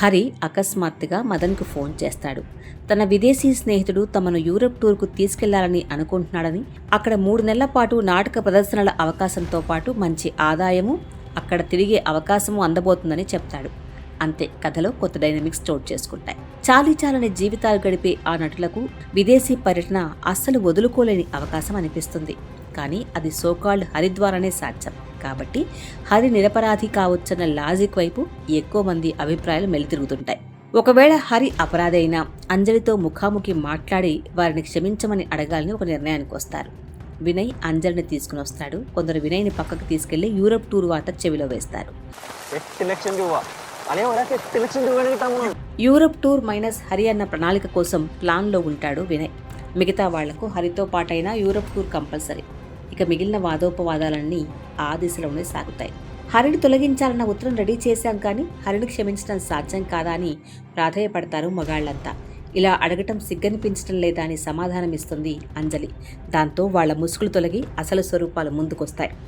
హరి అకస్మాత్తుగా మదన్కు ఫోన్ చేస్తాడు. తన విదేశీ స్నేహితుడు తమను యూరప్ టూర్కు తీసుకెళ్ళాలని అనుకుంటున్నాడని అక్కడ మూడు నెలల పాటు నాటక ప్రదర్శనల అవకాశంతో పాటు మంచి ఆదాయము అక్కడ తిరిగే అవకాశము అందబోతుందని చెప్తాడు. అంతే కథలో కొత్త డైనమిక్స్ చోటు చేసుకుంటాయి. చాలీ చాలని జీవితాలు గడిపే ఆ నటులకు విదేశీ పర్యటన అస్సలు వదులుకోలేని అవకాశం అనిపిస్తుంది. కానీ అది సోకాల్డ్ హరి ద్వారానే సాధ్యం కాబట్టి హరి నిరపరాధి కావచ్చన్న లాజిక్ వైపు ఎక్కువ మంది అభిప్రాయాలు మెలితిరుగుతుంటాయి. ఒకవేళ హరి అపరాధి అయినా అంజలితో ముఖాముఖి మాట్లాడి వారిని క్షమించమని అడగాలని ఒక నిర్ణయానికి వస్తారు. వినయ్ అంజలిని తీసుకుని వస్తాడు. కొందరు వినయ్ని పక్కకు తీసుకెళ్ళి యూరప్ టూర్ వార్త చెవిలో వేస్తారు. యూరప్ టూర్ మైనస్ హరి అన్న ప్రణాళిక కోసం ప్లాన్లో ఉంటాడు వినయ్. మిగతా వాళ్ళకు హరితో పాటైనా యూరప్ టూర్ కంపల్సరీ. ఇక మిగిలిన వాదోపవాదాలన్నీ ఆ దిశలోనే సాగుతాయి. హరిని తొలగించాలన్న ఉత్తరం రెడీ చేశాం కానీ హరిని క్షమించడం సాధ్యం కాదా అని ప్రాధేయపడతారు మగాళ్ళంతా ఇలా అడగటం సిగ్గనిపించడం లేదా అని సమాధానం ఇస్తుంది అంజలి. దాంతో వాళ్ళ ముసుగులు తొలగి అసలు స్వరూపాలు ముందుకొస్తాయి.